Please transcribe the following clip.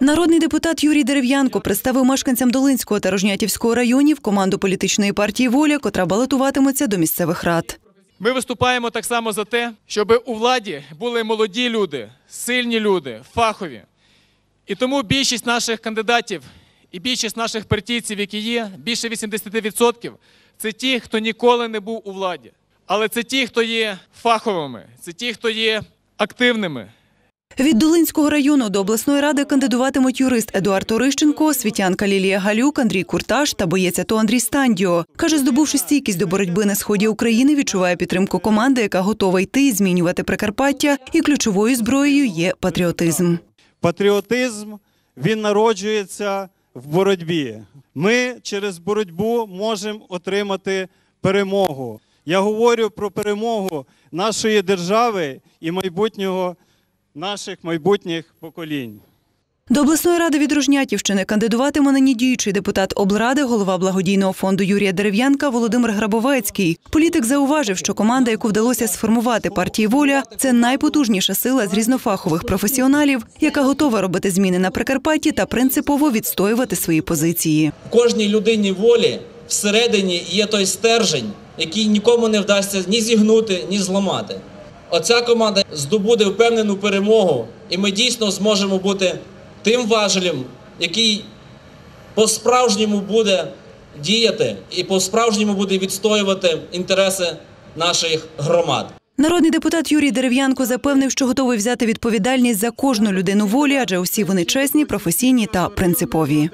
Народний депутат Юрій Дерев'янко представив мешканцям Долинського та Рожнятівського районів команду політичної партії Воля, котра балотуватиметься до місцевих рад. Ми виступаємо так само за те, щоб у владі були молоді люди, сильні люди, фахові. І тому більшість наших кандидатів і більшість наших партійців, які є, більше 80% це ті, хто ніколи не був у владі. Але це ті, хто є фаховими, це ті, хто є активними, Від Долинського району до обласної ради кандидуватимуть юрист Едуард Орищенко, освітянка Лілія Галюк, Андрій Курташ та боєць АТО Андрій Стандіо. Каже, здобувши стійкість до боротьби на сході України, відчуває підтримку команди, яка готова йти і змінювати Прикарпаття. І ключовою зброєю є патріотизм. Патріотизм він народжується в боротьбі. Ми через боротьбу можемо отримати перемогу. Я говорю про перемогу нашої держави і майбутнього наших майбутніх поколінь. До обласної ради від Рожнятівщини кандидуватиме нині діючий депутат облради, голова благодійного фонду Юрія Дерев'янка Володимир Грабовецький. Політик зауважив, що команда, яку вдалося сформувати партії воля, це найпотужніша сила з різнофахових професіоналів, яка готова робити зміни на Прикарпатті та принципово відстоювати свої позиції. В кожній людині волі всередині є той стержень, який нікому не вдасться ні зігнути, ні зламати. Оця команда здобуде впевнену перемогу, і ми дійсно зможемо бути тим важелем, який по-справжньому буде діяти і по-справжньому буде відстоювати інтереси наших громад. Народний депутат Юрій Дерев'янко запевнив, що готовий взяти відповідальність за кожну людину волі, адже усі вони чесні, професійні та принципові.